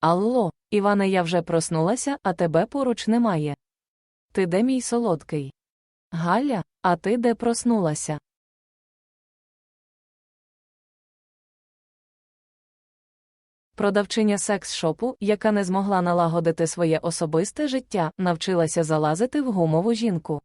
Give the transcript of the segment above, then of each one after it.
Алло, Іване, я вже проснулася, а тебе поруч немає. Ти де мій солодкий? Галя, а ти де проснулася? Продавчиня секс-шопу, яка не змогла налагодити своє особисте життя, навчилася залазити в гумову жінку.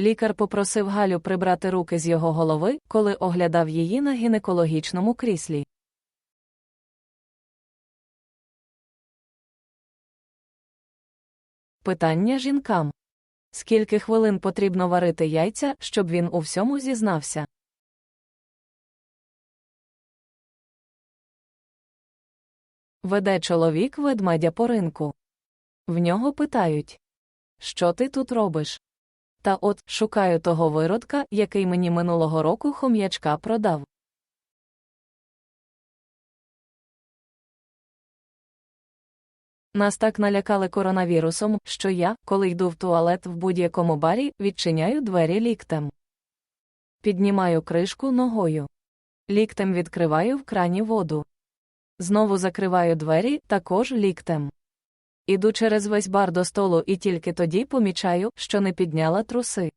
Лікар попросив Галю прибрати руки з його голови, коли оглядав її на гінекологічному кріслі. Питання жінкам. Скільки хвилин потрібно варити яйця, щоб він у всьому зізнався? Веде чоловік ведмедя по ринку. В нього питають Що ти тут робиш? Та от шукаю того виродка, який мені минулого року хом'ячка продав. Нас так налякали коронавірусом, що я, коли йду в туалет в будь-якому барі, відчиняю двері ліктем. Піднімаю кришку ногою. Ліктем відкриваю в крані воду. Знову закриваю двері, також ліктем. Іду через весь бар до столу і тільки тоді помічаю, що не підняла труси.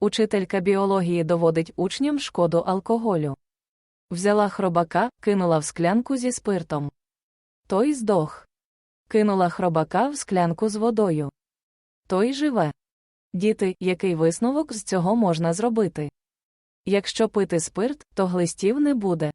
Учителька біології доводить учням шкоду алкоголю. Взяла хробака, кинула в склянку зі спиртом. Той здох. Кинула хробака в склянку з водою. Той живе. Діти, який висновок з цього можна зробити? Якщо пити спирт, то глистів не буде.